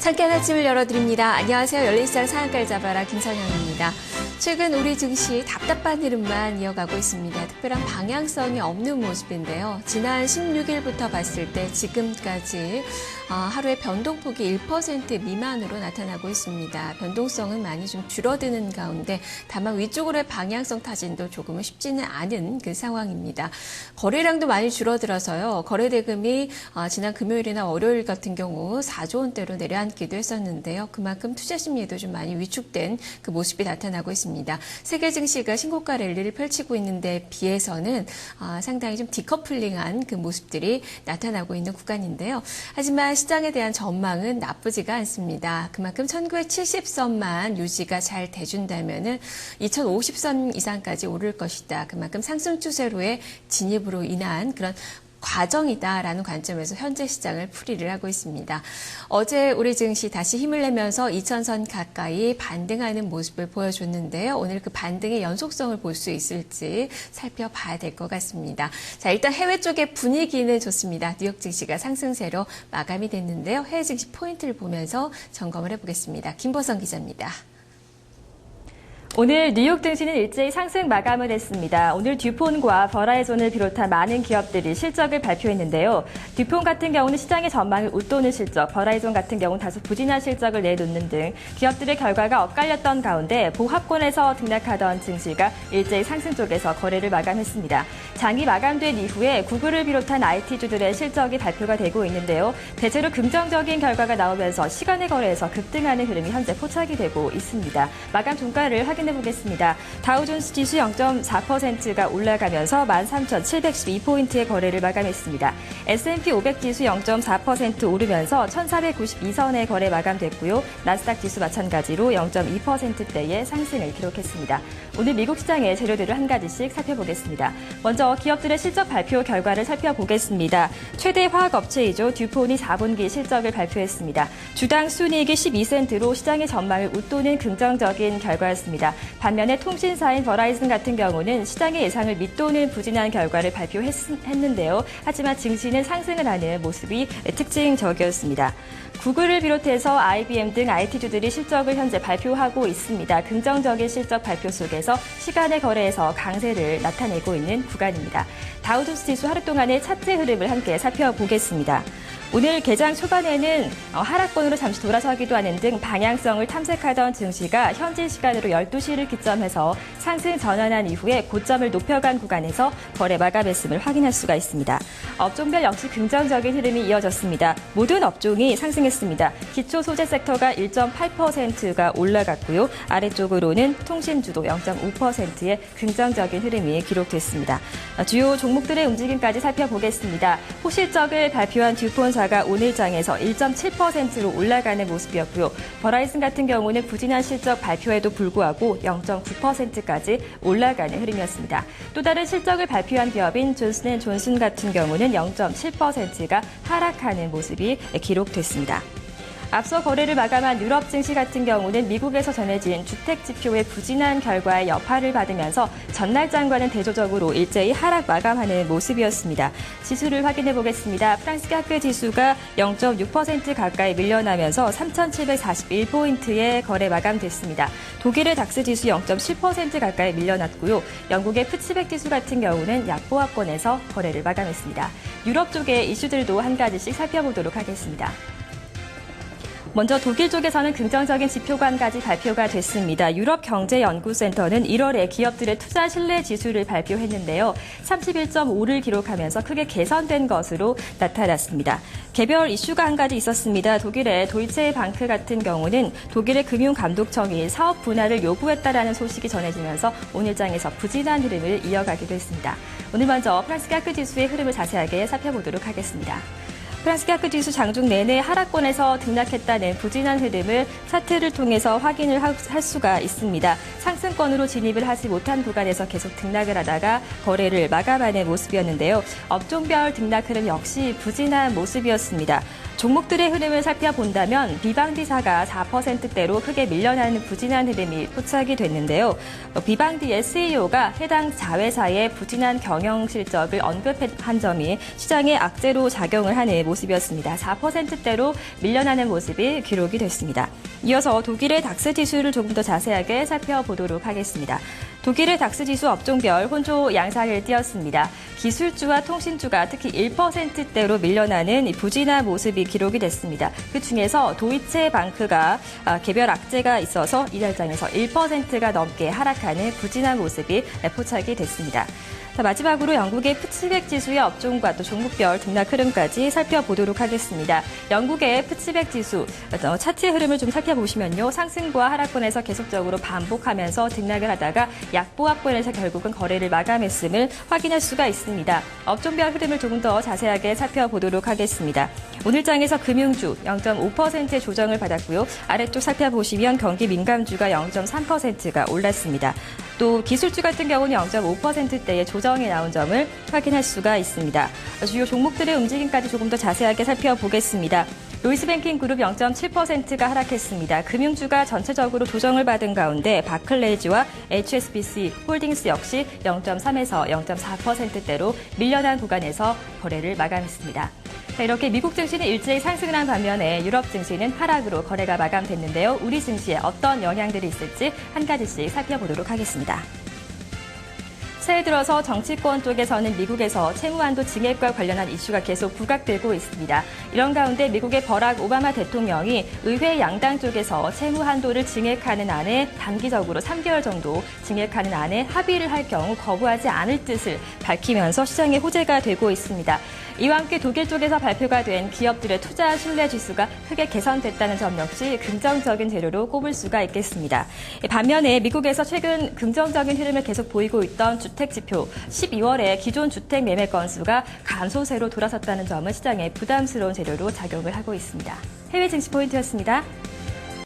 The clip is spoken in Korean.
잠깐 아침을 열어드립니다. 안녕하세요. 열린시장 상한가를 잡아라 김선영입니다. 최근 우리 증시 답답한 흐름만 이어가고 있습니다. 특별한 방향성이 없는 모습인데요. 지난 16일부터 봤을 때 지금까지 어, 하루에 변동폭이 1% 미만으로 나타나고 있습니다. 변동성은 많이 좀 줄어드는 가운데 다만 위쪽으로의 방향성 타진도 조금은 쉽지는 않은 그 상황입니다. 거래량도 많이 줄어들어서요. 거래대금이 어, 지난 금요일이나 월요일 같은 경우 4조 원대로 내려앉 기도 했었는데요. 그만큼 투자 심리도 좀 많이 위축된 그 모습이 나타나고 있습니다. 세계 증시가 신고가 랠리를 펼치고 있는데 비해서는 어, 상당히 좀 디커플링한 그 모습들이 나타나고 있는 구간인데요. 하지만 시장에 대한 전망은 나쁘지가 않습니다. 그만큼 1970선만 유지가 잘 돼준다면은 2050선 이상까지 오를 것이다. 그만큼 상승 추세로의 진입으로 인한 그런 과정이다라는 관점에서 현재 시장을 풀이를 하고 있습니다. 어제 우리 증시 다시 힘을 내면서 2000선 가까이 반등하는 모습을 보여줬는데요. 오늘 그 반등의 연속성을 볼 수 있을지 살펴봐야 될 것 같습니다. 자, 일단 해외 쪽의 분위기는 좋습니다. 뉴욕 증시가 상승세로 마감이 됐는데요. 해외 증시 포인트를 보면서 점검을 해보겠습니다. 김보성 기자입니다. 오늘 뉴욕 증시는 일제히 상승 마감을 했습니다. 오늘 듀폰과 버라이존을 비롯한 많은 기업들이 실적을 발표했는데요. 듀폰 같은 경우는 시장의 전망을 웃도는 실적, 버라이존 같은 경우는 다소 부진한 실적을 내놓는 등 기업들의 결과가 엇갈렸던 가운데 보합권에서 등락하던 증시가 일제히 상승 쪽에서 거래를 마감했습니다. 장이 마감된 이후에 구글을 비롯한 IT주들의 실적이 발표가 되고 있는데요. 대체로 긍정적인 결과가 나오면서 시간의 거래에서 급등하는 흐름이 현재 포착이 되고 있습니다. 마감 종가를 확인 확인해 보겠습니다. 다우존스 지수 0.4%가 올라가면서 13,712포인트의 거래를 마감했습니다. S&P 500 지수 0.4% 오르면서 1,492선의 거래 마감됐고요. 나스닥 지수 마찬가지로 0.2%대의 상승을 기록했습니다. 오늘 미국 시장의 재료들을 한 가지씩 살펴보겠습니다. 먼저 기업들의 실적 발표 결과를 살펴보겠습니다. 최대 화학업체이죠. 듀폰이 4분기 실적을 발표했습니다. 주당 순이익이 12센트로 시장의 전망을 웃도는 긍정적인 결과였습니다. 반면에 통신사인 버라이즌 같은 경우는 시장의 예상을 밑도는 부진한 결과를 발표했는데요. 하지만 증시 는 상승을 하는 모습이 특징적이었습니다. 구글을 비롯해서 IBM 등 IT주들이 실적을 현재 발표하고 있습니다. 긍정적인 실적 발표 속에서 시간의 거래에서 강세를 나타내고 있는 구간입니다. 다우존스 지수 하루 동안의 차트 흐름을 함께 살펴보겠습니다. 오늘 개장 초반에는 어, 하락권으로 잠시 돌아서기도 하는 등 방향성을 탐색하던 증시가 현지 시간으로 12시를 기점해서 상승 전환한 이후에 고점을 높여간 구간에서 거래 마감했음을 확인할 수가 있습니다. 업종별 역시 긍정적인 흐름이 이어졌습니다. 모든 업종이 상승 했습니다. 기초 소재 섹터가 1.8%가 올라갔고요. 아래쪽으로는 통신 주도 0.5%의 긍정적인 흐름이 기록됐습니다. 주요 종목들의 움직임까지 살펴보겠습니다. 호실적을 발표한 듀폰 주가가 오늘 장에서 1.7%로 올라가는 모습이었고요. 버라이즌 같은 경우는 부진한 실적 발표에도 불구하고 0.9%까지 올라가는 흐름이었습니다. 또 다른 실적을 발표한 기업인 존슨앤 존슨 같은 경우는 0.7%가 하락하는 모습이 기록됐습니다. 앞서 거래를 마감한 유럽 증시 같은 경우는 미국에서 전해진 주택 지표의 부진한 결과에 여파를 받으면서 전날장과는 대조적으로 일제히 하락 마감하는 모습이었습니다. 지수를 확인해 보겠습니다. 프랑스 카크 지수가 0.6% 가까이 밀려나면서 3,741포인트의 거래 마감됐습니다. 독일의 닥스 지수 0.7% 가까이 밀려났고요. 영국의 푸치백 지수 같은 경우는 약보합권에서 거래를 마감했습니다. 유럽 쪽의 이슈들도 한 가지씩 살펴보도록 하겠습니다. 먼저 독일 쪽에서는 긍정적인 지표관까지 발표가 됐습니다. 유럽경제연구센터는 1월에 기업들의 투자 신뢰 지수를 발표했는데요. 31.5를 기록하면서 크게 개선된 것으로 나타났습니다. 개별 이슈가 한 가지 있었습니다. 독일의 도이체 방크 같은 경우는 독일의 금융감독청이 사업 분할을 요구했다라는 소식이 전해지면서 오늘장에서 부진한 흐름을 이어가기도 했습니다. 오늘 먼저 프랑스 가크 지수의 흐름을 자세하게 살펴보도록 하겠습니다. 프랑스 카크 지수 장중 내내 하락권에서 등락했다는 부진한 흐름을 차트를 통해서 확인을 할 수가 있습니다. 상승권으로 진입을 하지 못한 구간에서 계속 등락을 하다가 거래를 마감하는 모습이었는데요. 업종별 등락 흐름 역시 부진한 모습이었습니다. 종목들의 흐름을 살펴본다면 비방디사가 4%대로 크게 밀려나는 부진한 흐름이 포착이 됐는데요. 어, 비방디 SEO가 해당 자회사의 부진한 경영 실적을 언급한 점이 시장에 악재로 작용을 하는 모습이었습니다. 4%대로 밀려나는 모습이 기록이 됐습니다. 이어서 독일의 닥스 지수를 조금 더 자세하게 살펴보도록 하겠습니다. 독일의 닥스 지수 업종별 혼조 양상을 띄었습니다. 기술주와 통신주가 특히 1%대로 밀려나는 이 부진한 모습이 기록이 됐습니다. 그 중에서 도이체 방크가 아, 개별 악재가 있어서 이달장에서 1%가 넘게 하락하는 부진한 모습이 포착이 됐습니다. 자, 마지막으로 영국의 푸치백 지수의 업종과 또 종목별 등락 흐름까지 살펴보도록 하겠습니다. 영국의 푸치백 지수 어, 차트의 흐름을 좀 살펴보시면요. 상승과 하락권에서 계속적으로 반복하면서 등락을 하다가 약보합권에서 결국은 거래를 마감했음을 확인할 수가 있습니다. 업종별 흐름을 조금 더 자세하게 살펴보도록 하겠습니다. 오늘 장에서 금융주 0.5%의 조정을 받았고요. 아래쪽 살펴보시면 경기 민감주가 0.3%가 올랐습니다. 또 기술주 같은 경우는 0.5%대의 조정이 나온 점을 확인할 수가 있습니다. 주요 종목들의 움직임까지 조금 더 자세하게 살펴보겠습니다. 로이스뱅킹 그룹 0.7%가 하락했습니다. 금융주가 전체적으로 조정을 받은 가운데 바클레이즈와 HSBC 홀딩스 역시 0.3에서 0.4%대로 밀려난 구간에서 거래를 마감했습니다. 자, 이렇게 미국 증시는 일제히 상승을 한 반면에 유럽 증시는 하락으로 거래가 마감됐는데요. 우리 증시에 어떤 영향들이 있을지 한 가지씩 살펴보도록 하겠습니다. 새해 들어서 정치권 쪽에서는 미국에서 채무한도 증액과 관련한 이슈가 계속 부각되고 있습니다. 이런 가운데 미국의 버락 오바마 대통령이 의회 양당 쪽에서 채무한도를 증액하는 안에 단기적으로 3개월 정도 증액하는 안에 합의를 할 경우 거부하지 않을 뜻을 밝히면서 시장에 호재가 되고 있습니다. 이와 함께 독일 쪽에서 발표가 된 기업들의 투자 신뢰 지수가 크게 개선됐다는 점 역시 긍정적인 재료로 꼽을 수가 있겠습니다. 반면에 미국에서 최근 긍정적인 흐름을 계속 보이고 있던 주택 지표 12월에 기존 주택 매매 건수가 감소세로 돌아섰다는 점은 시장에 부담스러운 재료로 작용을 하고 있습니다. 해외 증시 포인트였습니다.